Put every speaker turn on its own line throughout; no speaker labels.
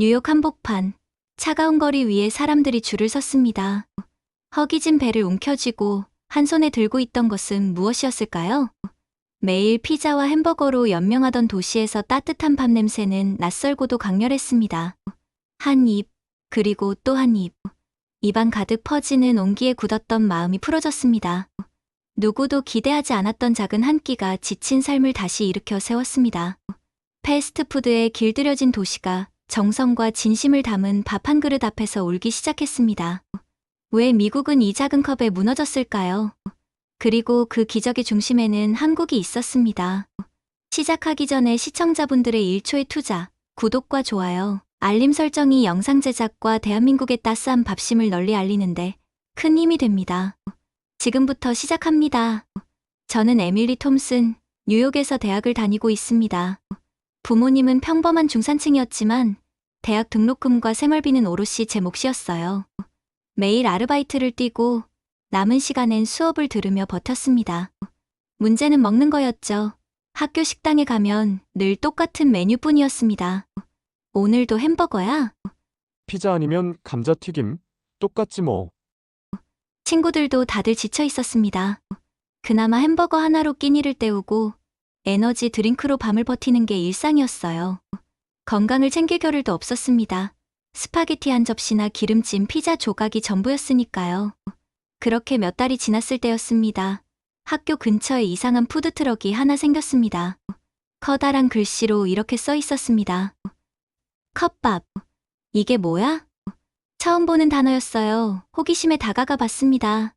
뉴욕 한복판. 차가운 거리 위에 사람들이 줄을 섰습니다. 허기진 배를 움켜쥐고 한 손에 들고 있던 것은 무엇이었을까요? 매일 피자와 햄버거로 연명하던 도시에서 따뜻한 밥 냄새는 낯설고도 강렬했습니다. 한 입, 그리고 또 한 입. 입안 가득 퍼지는 온기에 굳었던 마음이 풀어졌습니다. 누구도 기대하지 않았던 작은 한 끼가 지친 삶을 다시 일으켜 세웠습니다. 패스트푸드에 길들여진 도시가 정성과 진심을 담은 밥 한 그릇 앞에서 울기 시작했습니다. 왜 미국은 이 작은 컵에 무너졌을까요? 그리고 그 기적의 중심에는 한국이 있었습니다. 시작하기 전에 시청자분들의 1초의 투자, 구독과 좋아요, 알림 설정이 영상 제작과 대한민국의 따스한 밥심을 널리 알리는데 큰 힘이 됩니다. 지금부터 시작합니다. 저는 에밀리 톰슨, 뉴욕에서 대학을 다니고 있습니다. 부모님은 평범한 중산층이었지만 대학 등록금과 생활비는 오롯이 제 몫이었어요. 매일 아르바이트를 뛰고 남은 시간엔 수업을 들으며 버텼습니다. 문제는 먹는 거였죠. 학교 식당에 가면 늘 똑같은 메뉴뿐이었습니다. 오늘도 햄버거야?
피자 아니면 감자튀김? 똑같지 뭐.
친구들도 다들 지쳐 있었습니다. 그나마 햄버거 하나로 끼니를 때우고 에너지 드링크로 밤을 버티는 게 일상이었어요. 건강을 챙길 겨를도 없었습니다. 스파게티 한 접시나 기름진 피자 조각이 전부였으니까요. 그렇게 몇 달이 지났을 때였습니다. 학교 근처에 이상한 푸드트럭이 하나 생겼습니다. 커다란 글씨로 이렇게 써 있었습니다. 컵밥. 이게 뭐야? 처음 보는 단어였어요. 호기심에 다가가 봤습니다.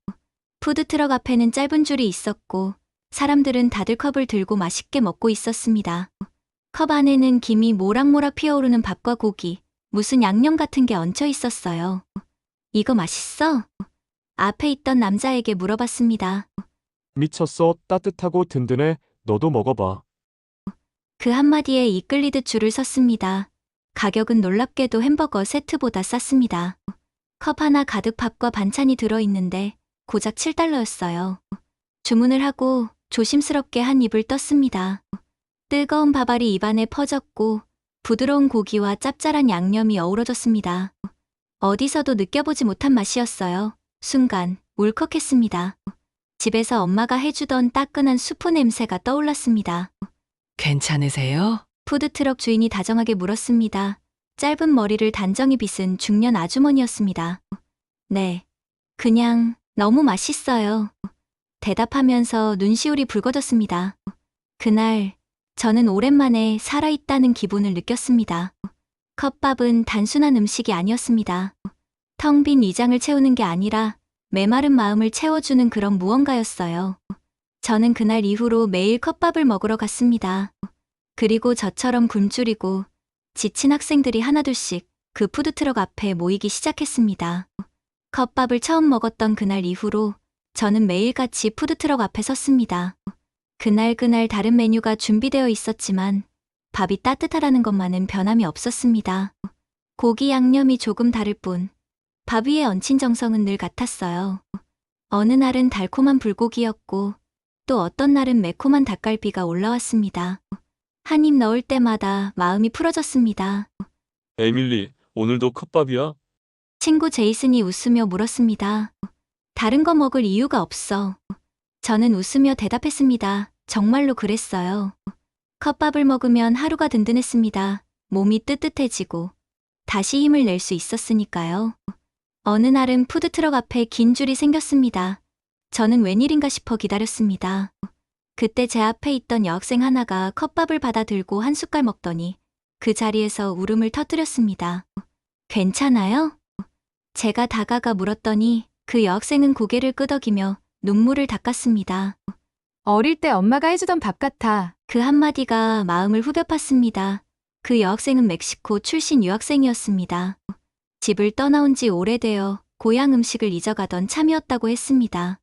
푸드트럭 앞에는 짧은 줄이 있었고, 사람들은 다들 컵을 들고 맛있게 먹고 있었습니다. 컵 안에는 김이 모락모락 피어오르는 밥과 고기, 무슨 양념 같은 게 얹혀 있었어요. 이거 맛있어? 앞에 있던 남자에게 물어봤습니다.
미쳤어. 따뜻하고 든든해. 너도 먹어봐.
그 한마디에 이끌리듯 줄을 섰습니다. 가격은 놀랍게도 햄버거 세트보다 쌌습니다. 컵 하나 가득 밥과 반찬이 들어있는데 고작 7달러였어요. 주문을 하고 조심스럽게 한 입을 떴습니다. 뜨거운 밥알이 입안에 퍼졌고 부드러운 고기와 짭짤한 양념이 어우러졌습니다. 어디서도 느껴보지 못한 맛이었어요. 순간 울컥했습니다. 집에서 엄마가 해주던 따끈한 수프 냄새가 떠올랐습니다.
괜찮으세요?
푸드트럭 주인이 다정하게 물었습니다. 짧은 머리를 단정히 빗은 중년 아주머니였습니다. 네. 그냥 너무 맛있어요. 대답하면서 눈시울이 붉어졌습니다. 그날 저는 오랜만에 살아있다는 기분을 느꼈습니다. 컵밥은 단순한 음식이 아니었습니다. 텅 빈 위장을 채우는 게 아니라 메마른 마음을 채워주는 그런 무언가였어요. 저는 그날 이후로 매일 컵밥을 먹으러 갔습니다. 그리고 저처럼 굶주리고 지친 학생들이 하나둘씩 그 푸드트럭 앞에 모이기 시작했습니다. 컵밥을 처음 먹었던 그날 이후로 저는 매일같이 푸드트럭 앞에 섰습니다. 그날 그날 다른 메뉴가 준비되어 있었지만 밥이 따뜻하다는 것만은 변함이 없었습니다. 고기 양념이 조금 다를 뿐, 밥 위에 얹힌 정성은 늘 같았어요. 어느 날은 달콤한 불고기였고, 또 어떤 날은 매콤한 닭갈비가 올라왔습니다. 한 입 넣을 때마다 마음이 풀어졌습니다.
에밀리, 오늘도 컵밥이야?
친구 제이슨이 웃으며 물었습니다. 다른 거 먹을 이유가 없어. 저는 웃으며 대답했습니다. 정말로 그랬어요. 컵밥을 먹으면 하루가 든든했습니다. 몸이 뜨뜻해지고 다시 힘을 낼 수 있었으니까요. 어느 날은 푸드트럭 앞에 긴 줄이 생겼습니다. 저는 웬일인가 싶어 기다렸습니다. 그때 제 앞에 있던 여학생 하나가 컵밥을 받아 들고 한 숟갈 먹더니 그 자리에서 울음을 터뜨렸습니다. 괜찮아요? 제가 다가가 물었더니 그 여학생은 고개를 끄덕이며 눈물을 닦았습니다.
어릴 때 엄마가 해주던 밥 같아.
그 한마디가 마음을 후벼 팠습니다. 그 여학생은 멕시코 출신 유학생이었습니다. 집을 떠나온 지 오래되어 고향 음식을 잊어가던 참이었다고 했습니다.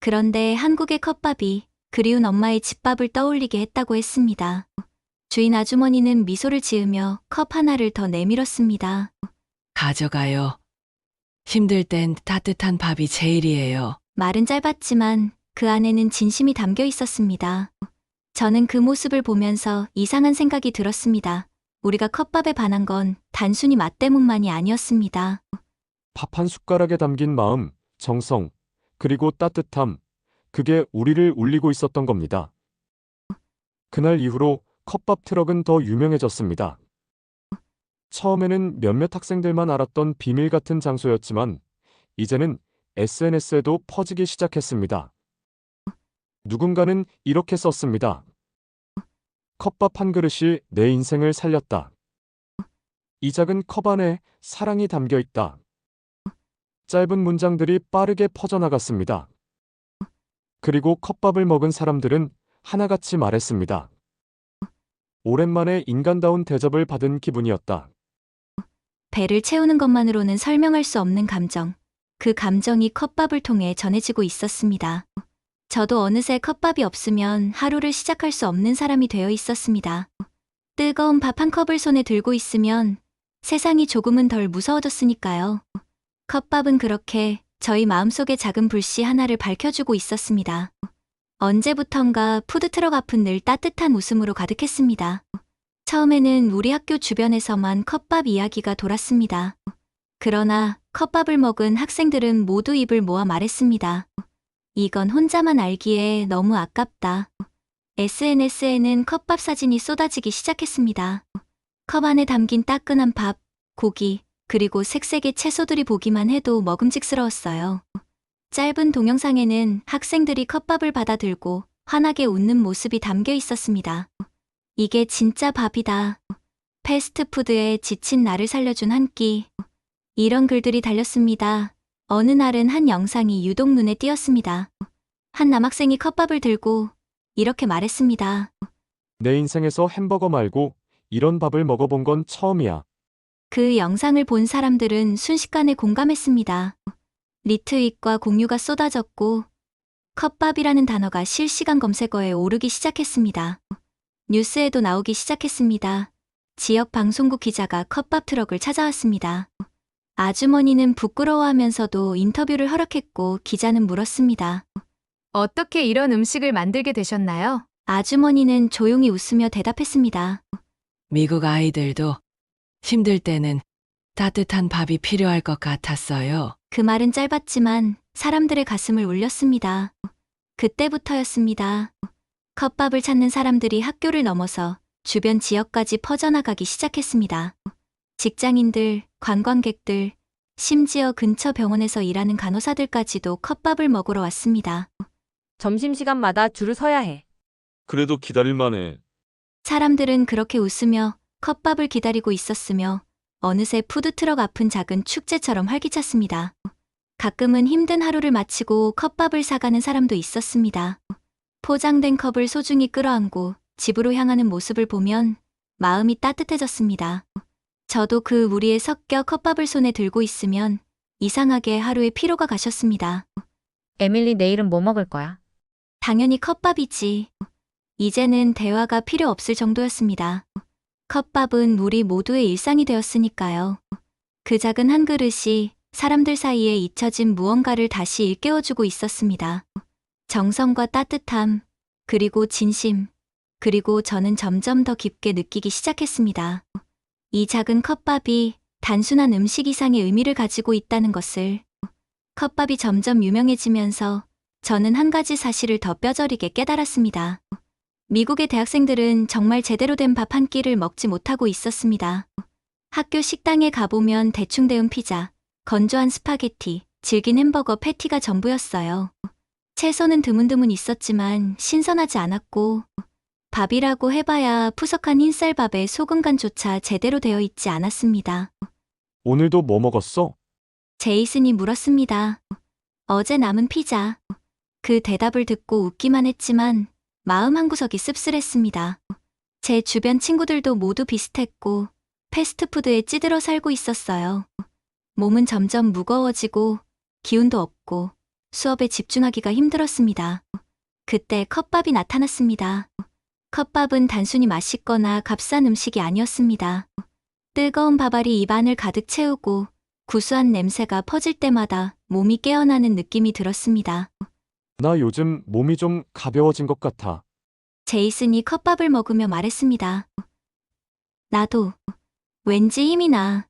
그런데 한국의 컵밥이 그리운 엄마의 집밥을 떠올리게 했다고 했습니다. 주인 아주머니는 미소를 지으며 컵 하나를 더 내밀었습니다.
가져가요. 힘들 땐 따뜻한 밥이 제일이에요.
말은 짧았지만 그 안에는 진심이 담겨 있었습니다. 저는 그 모습을 보면서 이상한 생각이 들었습니다. 우리가 컵밥에 반한 건 단순히 맛 때문만이 아니었습니다.
밥 한 숟가락에 담긴 마음, 정성, 그리고 따뜻함, 그게 우리를 울리고 있었던 겁니다. 그날 이후로 컵밥 트럭은 더 유명해졌습니다. 처음에는 몇몇 학생들만 알았던 비밀 같은 장소였지만, 이제는 SNS에도 퍼지기 시작했습니다. 누군가는 이렇게 썼습니다. 컵밥 한 그릇이 내 인생을 살렸다. 이 작은 컵 안에 사랑이 담겨 있다. 짧은 문장들이 빠르게 퍼져나갔습니다. 그리고 컵밥을 먹은 사람들은 하나같이 말했습니다. 오랜만에 인간다운 대접을 받은 기분이었다.
배를 채우는 것만으로는 설명할 수 없는 감정. 그 감정이 컵밥을 통해 전해지고 있었습니다. 저도 어느새 컵밥이 없으면 하루를 시작할 수 없는 사람이 되어 있었습니다. 뜨거운 밥 한 컵을 손에 들고 있으면 세상이 조금은 덜 무서워졌으니까요. 컵밥은 그렇게 저희 마음속의 작은 불씨 하나를 밝혀주고 있었습니다. 언제부턴가 푸드트럭 앞은 늘 따뜻한 웃음으로 가득했습니다. 처음에는 우리 학교 주변에서만 컵밥 이야기가 돌았습니다. 그러나 컵밥을 먹은 학생들은 모두 입을 모아 말했습니다. 이건 혼자만 알기에 너무 아깝다. SNS에는 컵밥 사진이 쏟아지기 시작했습니다. 컵 안에 담긴 따끈한 밥, 고기, 그리고 색색의 채소들이 보기만 해도 먹음직스러웠어요. 짧은 동영상에는 학생들이 컵밥을 받아들고 환하게 웃는 모습이 담겨 있었습니다. 이게 진짜 밥이다. 패스트푸드에 지친 나를 살려준 한 끼. 이런 글들이 달렸습니다. 어느 날은 한 영상이 유독 눈에 띄었습니다. 한 남학생이 컵밥을 들고 이렇게 말했습니다.
내 인생에서 햄버거 말고 이런 밥을 먹어본 건 처음이야.
그 영상을 본 사람들은 순식간에 공감했습니다. 리트윗과 공유가 쏟아졌고 컵밥이라는 단어가 실시간 검색어에 오르기 시작했습니다. 뉴스에도 나오기 시작했습니다. 지역 방송국 기자가 컵밥 트럭을 찾아왔습니다. 아주머니는 부끄러워하면서도 인터뷰를 허락했고 기자는 물었습니다.
어떻게 이런 음식을 만들게 되셨나요?
아주머니는 조용히 웃으며 대답했습니다.
미국 아이들도 힘들 때는 따뜻한 밥이 필요할 것 같았어요.
그 말은 짧았지만 사람들의 가슴을 울렸습니다. 그때부터였습니다. 컵밥을 찾는 사람들이 학교를 넘어서 주변 지역까지 퍼져나가기 시작했습니다. 직장인들, 관광객들, 심지어 근처 병원에서 일하는 간호사들까지도 컵밥을 먹으러 왔습니다.
점심시간마다 줄을 서야 해.
그래도 기다릴만해.
사람들은 그렇게 웃으며 컵밥을 기다리고 있었으며 어느새 푸드트럭 앞은 작은 축제처럼 활기찼습니다. 가끔은 힘든 하루를 마치고 컵밥을 사가는 사람도 있었습니다. 포장된 컵을 소중히 끌어안고 집으로 향하는 모습을 보면 마음이 따뜻해졌습니다. 저도 그 무리에 섞여 컵밥을 손에 들고 있으면 이상하게 하루의 피로가 가셨습니다.
에밀리 내일은 뭐 먹을 거야?
당연히 컵밥이지. 이제는 대화가 필요 없을 정도였습니다. 컵밥은 우리 모두의 일상이 되었으니까요. 그 작은 한 그릇이 사람들 사이에 잊혀진 무언가를 다시 일깨워주고 있었습니다. 정성과 따뜻함, 그리고 진심, 그리고 저는 점점 더 깊게 느끼기 시작했습니다. 이 작은 컵밥이 단순한 음식 이상의 의미를 가지고 있다는 것을 컵밥이 점점 유명해지면서 저는 한 가지 사실을 더 뼈저리게 깨달았습니다. 미국의 대학생들은 정말 제대로 된 밥 한 끼를 먹지 못하고 있었습니다. 학교 식당에 가보면 대충 데운 피자, 건조한 스파게티, 질긴 햄버거 패티가 전부였어요. 채소는 드문드문 있었지만 신선하지 않았고, 밥이라고 해봐야 푸석한 흰쌀밥에 소금 간조차 제대로 되어 있지 않았습니다.
오늘도 뭐 먹었어?
제이슨이 물었습니다. 어제 남은 피자. 그 대답을 듣고 웃기만 했지만 마음 한구석이 씁쓸했습니다. 제 주변 친구들도 모두 비슷했고 패스트푸드에 찌들어 살고 있었어요. 몸은 점점 무거워지고 기운도 없고 수업에 집중하기가 힘들었습니다. 그때 컵밥이 나타났습니다. 컵밥은 단순히 맛있거나 값싼 음식이 아니었습니다. 뜨거운 밥알이 입안을 가득 채우고 구수한 냄새가 퍼질 때마다 몸이 깨어나는 느낌이 들었습니다.
나 요즘 몸이 좀 가벼워진 것 같아.
제이슨이 컵밥을 먹으며 말했습니다. 나도. 왠지 힘이 나.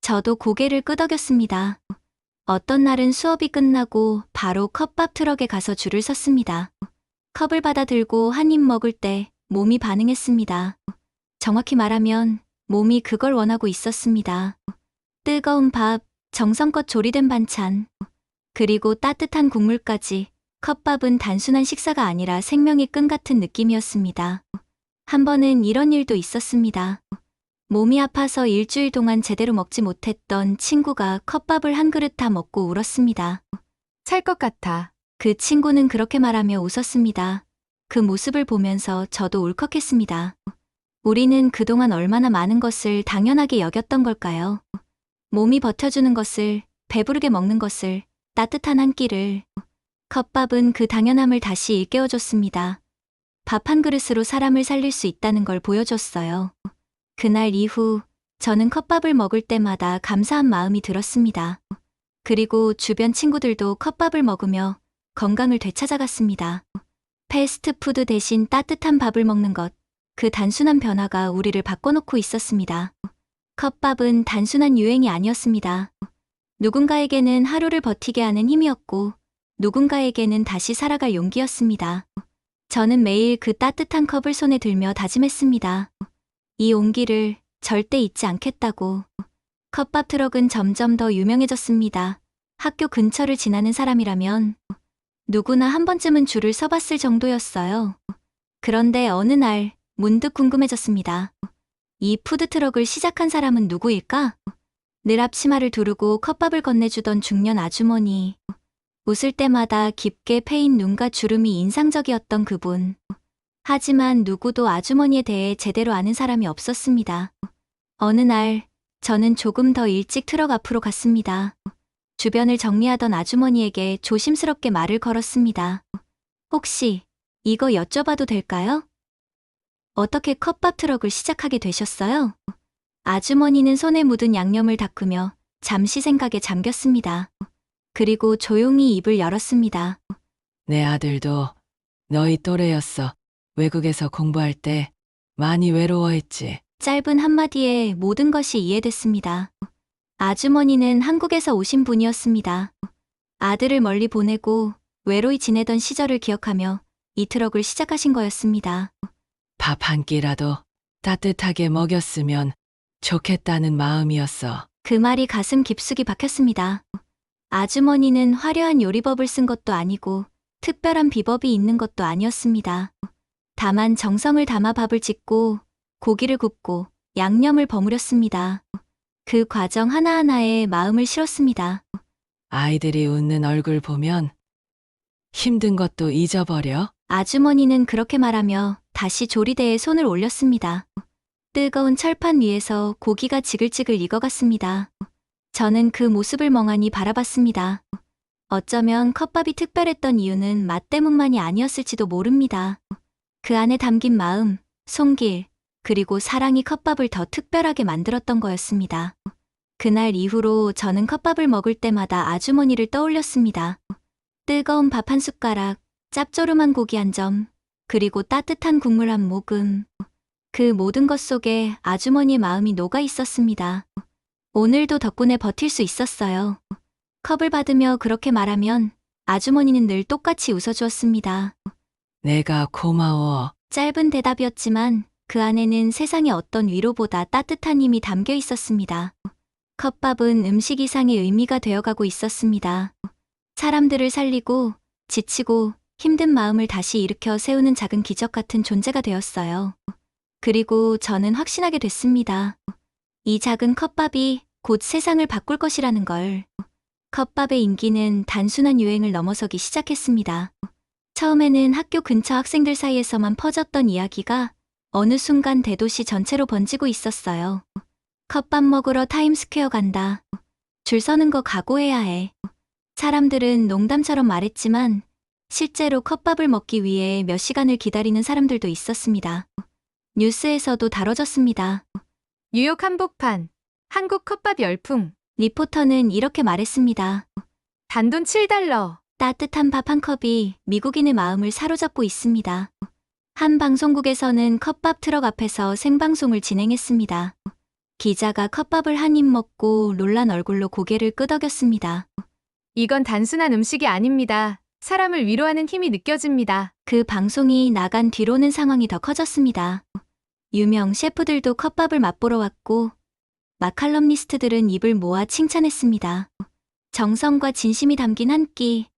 저도 고개를 끄덕였습니다. 어떤 날은 수업이 끝나고 바로 컵밥 트럭에 가서 줄을 섰습니다. 컵을 받아 들고 한 입 먹을 때 몸이 반응했습니다. 정확히 말하면 몸이 그걸 원하고 있었습니다. 뜨거운 밥, 정성껏 조리된 반찬, 그리고 따뜻한 국물까지 컵밥은 단순한 식사가 아니라 생명의 끈 같은 느낌이었습니다. 한 번은 이런 일도 있었습니다. 몸이 아파서 일주일 동안 제대로 먹지 못했던 친구가 컵밥을 한 그릇 다 먹고 울었습니다.
살것 같아.
그 친구는 그렇게 말하며 웃었습니다. 그 모습을 보면서 저도 울컥했습니다. 우리는 그동안 얼마나 많은 것을 당연하게 여겼던 걸까요? 몸이 버텨주는 것을, 배부르게 먹는 것을, 따뜻한 한 끼를. 컵밥은 그 당연함을 다시 일깨워줬습니다. 밥 한 그릇으로 사람을 살릴 수 있다는 걸 보여줬어요. 그날 이후 저는 컵밥을 먹을 때마다 감사한 마음이 들었습니다. 그리고 주변 친구들도 컵밥을 먹으며 건강을 되찾아갔습니다. 패스트푸드 대신 따뜻한 밥을 먹는 것, 그 단순한 변화가 우리를 바꿔놓고 있었습니다. 컵밥은 단순한 유행이 아니었습니다. 누군가에게는 하루를 버티게 하는 힘이었고, 누군가에게는 다시 살아갈 용기였습니다. 저는 매일 그 따뜻한 컵을 손에 들며 다짐했습니다. 이 온기를 절대 잊지 않겠다고. 컵밥 트럭은 점점 더 유명해졌습니다. 학교 근처를 지나는 사람이라면 누구나 한 번쯤은 줄을 서봤을 정도였어요. 그런데 어느 날 문득 궁금해졌습니다. 이 푸드트럭을 시작한 사람은 누구일까? 늘 앞치마를 두르고 컵밥을 건네주던 중년 아주머니. 웃을 때마다 깊게 패인 눈과 주름이 인상적이었던 그분. 하지만 누구도 아주머니에 대해 제대로 아는 사람이 없었습니다. 어느 날 저는 조금 더 일찍 트럭 앞으로 갔습니다. 주변을 정리하던 아주머니에게 조심스럽게 말을 걸었습니다. 혹시 이거 여쭤봐도 될까요? 어떻게 컵밥 트럭을 시작하게 되셨어요? 아주머니는 손에 묻은 양념을 닦으며 잠시 생각에 잠겼습니다. 그리고 조용히 입을 열었습니다.
내 아들도 너희 또래였어. 외국에서 공부할 때 많이 외로워했지.
짧은 한마디에 모든 것이 이해됐습니다. 아주머니는 한국에서 오신 분이었습니다. 아들을 멀리 보내고 외로이 지내던 시절을 기억하며 이 트럭을 시작하신 거였습니다.
밥 한 끼라도 따뜻하게 먹였으면 좋겠다는 마음이었어.
그 말이 가슴 깊숙이 박혔습니다. 아주머니는 화려한 요리법을 쓴 것도 아니고 특별한 비법이 있는 것도 아니었습니다. 다만 정성을 담아 밥을 짓고 고기를 굽고 양념을 버무렸습니다. 그 과정 하나하나에 마음을 실었습니다.
아이들이 웃는 얼굴 보면 힘든 것도 잊어버려.
아주머니는 그렇게 말하며 다시 조리대에 손을 올렸습니다. 뜨거운 철판 위에서 고기가 지글지글 익어갔습니다. 저는 그 모습을 멍하니 바라봤습니다. 어쩌면 컵밥이 특별했던 이유는 맛 때문만이 아니었을지도 모릅니다. 그 안에 담긴 마음, 손길, 그리고 사랑이 컵밥을 더 특별하게 만들었던 거였습니다. 그날 이후로 저는 컵밥을 먹을 때마다 아주머니를 떠올렸습니다. 뜨거운 밥 한 숟가락, 짭조름한 고기 한 점, 그리고 따뜻한 국물 한 모금. 그 모든 것 속에 아주머니의 마음이 녹아 있었습니다. 오늘도 덕분에 버틸 수 있었어요. 컵을 받으며 그렇게 말하면 아주머니는 늘 똑같이 웃어주었습니다.
내가 고마워.
짧은 대답이었지만 그 안에는 세상의 어떤 위로보다 따뜻한 힘이 담겨 있었습니다. 컵밥은 음식 이상의 의미가 되어가고 있었습니다. 사람들을 살리고 지치고 힘든 마음을 다시 일으켜 세우는 작은 기적 같은 존재가 되었어요. 그리고 저는 확신하게 됐습니다. 이 작은 컵밥이 곧 세상을 바꿀 것이라는 걸. 컵밥의 인기는 단순한 유행을 넘어서기 시작했습니다. 처음에는 학교 근처 학생들 사이에서만 퍼졌던 이야기가 어느 순간 대도시 전체로 번지고 있었어요. 컵밥 먹으러 타임스퀘어 간다. 줄 서는 거 각오해야 해. 사람들은 농담처럼 말했지만 실제로 컵밥을 먹기 위해 몇 시간을 기다리는 사람들도 있었습니다. 뉴스에서도 다뤄졌습니다.
뉴욕 한복판. 한국 컵밥 열풍.
리포터는 이렇게 말했습니다.
단돈 7달러.
따뜻한 밥 한 컵이 미국인의 마음을 사로잡고 있습니다. 한 방송국에서는 컵밥 트럭 앞에서 생방송을 진행했습니다. 기자가 컵밥을 한 입 먹고 놀란 얼굴로 고개를 끄덕였습니다.
이건 단순한 음식이 아닙니다. 사람을 위로하는 힘이 느껴집니다.
그 방송이 나간 뒤로는 상황이 더 커졌습니다. 유명 셰프들도 컵밥을 맛보러 왔고, 마칼럼니스트들은 입을 모아 칭찬했습니다. 정성과 진심이 담긴 한 끼,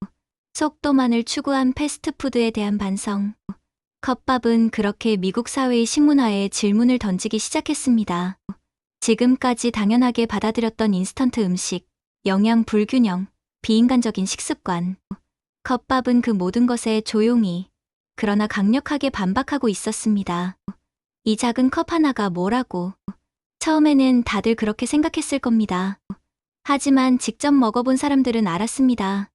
속도만을 추구한 패스트푸드에 대한 반성. 컵밥은 그렇게 미국 사회의 식문화에 질문을 던지기 시작했습니다. 지금까지 당연하게 받아들였던 인스턴트 음식, 영양 불균형, 비인간적인 식습관. 컵밥은 그 모든 것에 조용히, 그러나 강력하게 반박하고 있었습니다. 이 작은 컵 하나가 뭐라고. 처음에는 다들 그렇게 생각했을 겁니다. 하지만 직접 먹어본 사람들은 알았습니다.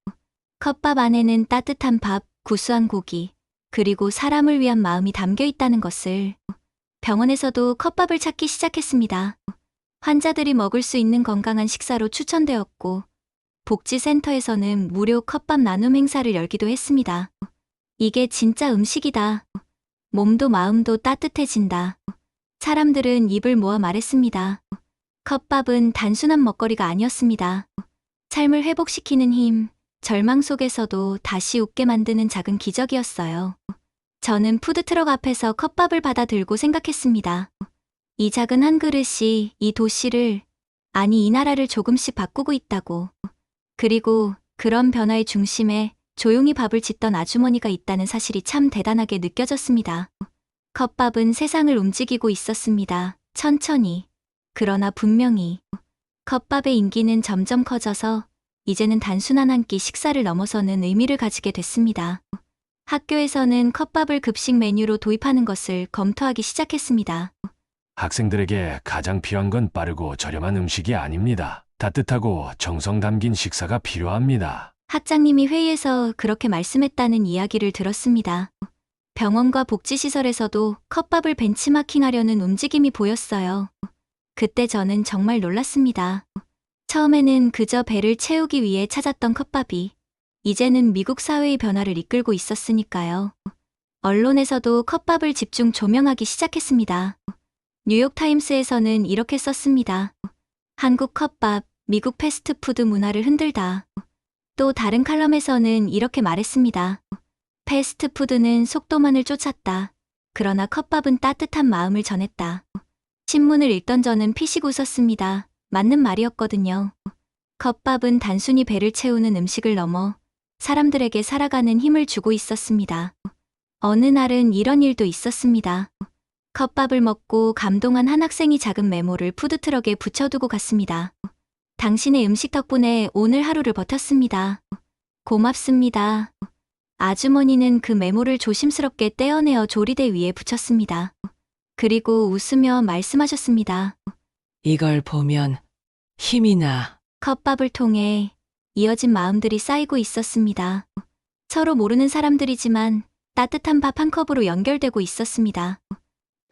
컵밥 안에는 따뜻한 밥, 구수한 고기, 그리고 사람을 위한 마음이 담겨 있다는 것을. 병원에서도 컵밥을 찾기 시작했습니다. 환자들이 먹을 수 있는 건강한 식사로 추천되었고, 복지센터에서는 무료 컵밥 나눔 행사를 열기도 했습니다. 이게 진짜 음식이다. 몸도 마음도 따뜻해진다. 사람들은 입을 모아 말했습니다. 컵밥은 단순한 먹거리가 아니었습니다. 삶을 회복시키는 힘, 절망 속에서도 다시 웃게 만드는 작은 기적이었어요. 저는 푸드트럭 앞에서 컵밥을 받아 들고 생각했습니다. 이 작은 한 그릇이 이 도시를, 아니 이 나라를 조금씩 바꾸고 있다고. 그리고 그런 변화의 중심에 조용히 밥을 짓던 아주머니가 있다는 사실이 참 대단하게 느껴졌습니다. 컵밥은 세상을 움직이고 있었습니다. 천천히. 그러나 분명히. 컵밥의 인기는 점점 커져서 이제는 단순한 한 끼 식사를 넘어서는 의미를 가지게 됐습니다. 학교에서는 컵밥을 급식 메뉴로 도입하는 것을 검토하기 시작했습니다.
학생들에게 가장 필요한 건 빠르고 저렴한 음식이 아닙니다. 따뜻하고 정성 담긴 식사가 필요합니다.
학장님이 회의에서 그렇게 말씀했다는 이야기를 들었습니다. 병원과 복지시설에서도 컵밥을 벤치마킹하려는 움직임이 보였어요. 그때 저는 정말 놀랐습니다. 처음에는 그저 배를 채우기 위해 찾았던 컵밥이 이제는 미국 사회의 변화를 이끌고 있었으니까요. 언론에서도 컵밥을 집중 조명하기 시작했습니다. 뉴욕타임스에서는 이렇게 썼습니다. 한국 컵밥, 미국 패스트푸드 문화를 흔들다. 또 다른 칼럼에서는 이렇게 말했습니다. 패스트푸드는 속도만을 쫓았다. 그러나 컵밥은 따뜻한 마음을 전했다. 신문을 읽던 저는 피식 웃었습니다. 맞는 말이었거든요. 컵밥은 단순히 배를 채우는 음식을 넘어 사람들에게 살아가는 힘을 주고 있었습니다. 어느 날은 이런 일도 있었습니다. 컵밥을 먹고 감동한 한 학생이 작은 메모를 푸드트럭에 붙여두고 갔습니다. 당신의 음식 덕분에 오늘 하루를 버텼습니다. 고맙습니다. 아주머니는 그 메모를 조심스럽게 떼어내어 조리대 위에 붙였습니다. 그리고 웃으며 말씀하셨습니다.
이걸 보면 힘이 나.
컵밥을 통해 이어진 마음들이 쌓이고 있었습니다. 서로 모르는 사람들이지만 따뜻한 밥 한 컵으로 연결되고 있었습니다.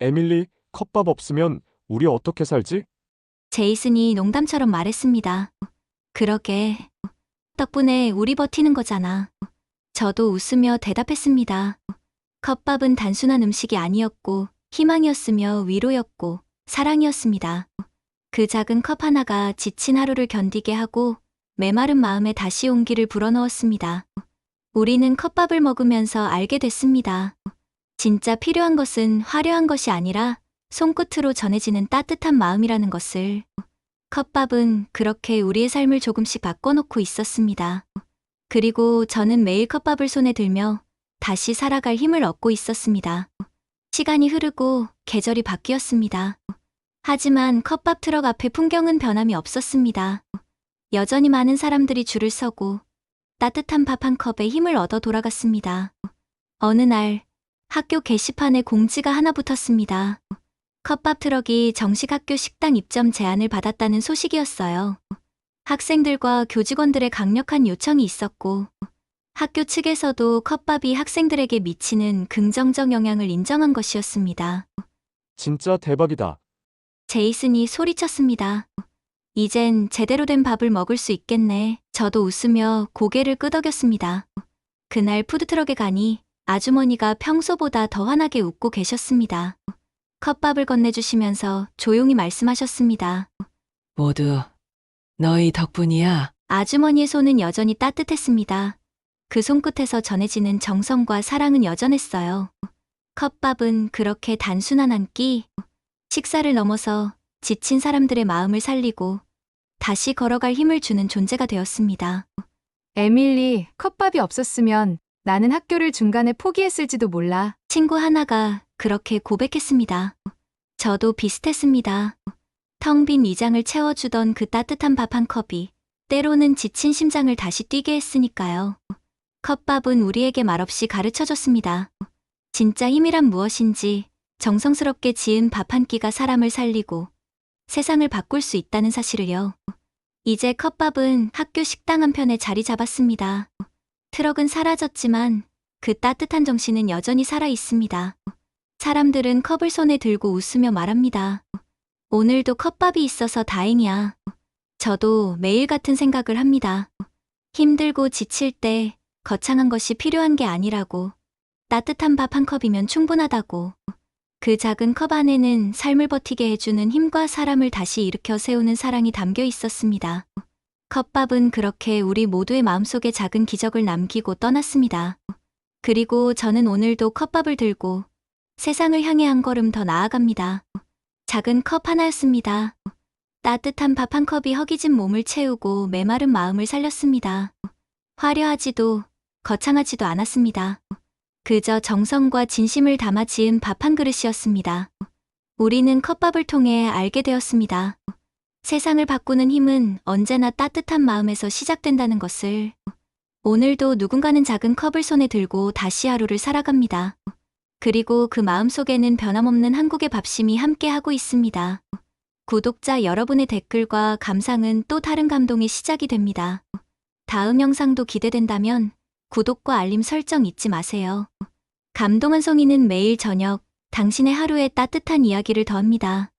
에밀리, 컵밥 없으면 우리 어떻게 살지?
제이슨이 농담처럼 말했습니다. 그러게. 덕분에 우리 버티는 거잖아. 저도 웃으며 대답했습니다. 컵밥은 단순한 음식이 아니었고, 희망이었으며 위로였고, 사랑이었습니다. 그 작은 컵 하나가 지친 하루를 견디게 하고, 메마른 마음에 다시 온기를 불어넣었습니다. 우리는 컵밥을 먹으면서 알게 됐습니다. 진짜 필요한 것은 화려한 것이 아니라 손끝으로 전해지는 따뜻한 마음이라는 것을 컵밥은 그렇게 우리의 삶을 조금씩 바꿔놓고 있었습니다. 그리고 저는 매일 컵밥을 손에 들며 다시 살아갈 힘을 얻고 있었습니다. 시간이 흐르고 계절이 바뀌었습니다. 하지만 컵밥 트럭 앞의 풍경은 변함이 없었습니다. 여전히 많은 사람들이 줄을 서고 따뜻한 밥 한 컵에 힘을 얻어 돌아갔습니다. 어느 날 학교 게시판에 공지가 하나 붙었습니다. 컵밥 트럭이 정식 학교 식당 입점 제안을 받았다는 소식이었어요. 학생들과 교직원들의 강력한 요청이 있었고, 학교 측에서도 컵밥이 학생들에게 미치는 긍정적 영향을 인정한 것이었습니다.
진짜 대박이다.
제이슨이 소리쳤습니다. 이젠 제대로 된 밥을 먹을 수 있겠네. 저도 웃으며 고개를 끄덕였습니다. 그날 푸드트럭에 가니 아주머니가 평소보다 더 환하게 웃고 계셨습니다. 컵밥을 건네주시면서 조용히 말씀하셨습니다.
모두 너희 덕분이야.
아주머니의 손은 여전히 따뜻했습니다. 그 손끝에서 전해지는 정성과 사랑은 여전했어요. 컵밥은 그렇게 단순한 한 끼, 식사를 넘어서 지친 사람들의 마음을 살리고 다시 걸어갈 힘을 주는 존재가 되었습니다.
에밀리, 컵밥이 없었으면 나는 학교를 중간에 포기했을지도 몰라.
친구 하나가 그렇게 고백했습니다. 저도 비슷했습니다. 텅 빈 위장을 채워주던 그 따뜻한 밥 한 컵이 때로는 지친 심장을 다시 뛰게 했으니까요. 컵밥은 우리에게 말없이 가르쳐 줬습니다. 진짜 힘이란 무엇인지 정성스럽게 지은 밥 한 끼가 사람을 살리고 세상을 바꿀 수 있다는 사실을요. 이제 컵밥은 학교 식당 한편에 자리 잡았습니다. 트럭은 사라졌지만 그 따뜻한 정신은 여전히 살아 있습니다. 사람들은 컵을 손에 들고 웃으며 말합니다. 오늘도 컵밥이 있어서 다행이야. 저도 매일 같은 생각을 합니다. 힘들고 지칠 때 거창한 것이 필요한 게 아니라고. 따뜻한 밥 한 컵이면 충분하다고. 그 작은 컵 안에는 삶을 버티게 해주는 힘과 사람을 다시 일으켜 세우는 사랑이 담겨 있었습니다. 컵밥은 그렇게 우리 모두의 마음속에 작은 기적을 남기고 떠났습니다. 그리고 저는 오늘도 컵밥을 들고 세상을 향해 한 걸음 더 나아갑니다. 작은 컵 하나였습니다. 따뜻한 밥 한 컵이 허기진 몸을 채우고 메마른 마음을 살렸습니다. 화려하지도 거창하지도 않았습니다. 그저 정성과 진심을 담아 지은 밥 한 그릇이었습니다. 우리는 컵밥을 통해 알게 되었습니다. 세상을 바꾸는 힘은 언제나 따뜻한 마음에서 시작된다는 것을 오늘도 누군가는 작은 컵을 손에 들고 다시 하루를 살아갑니다. 그리고 그 마음 속에는 변함없는 한국의 밥심이 함께하고 있습니다. 구독자 여러분의 댓글과 감상은 또 다른 감동의 시작이 됩니다. 다음 영상도 기대된다면 구독과 알림 설정 잊지 마세요. 감동한 송이는 매일 저녁 당신의 하루에 따뜻한 이야기를 더합니다.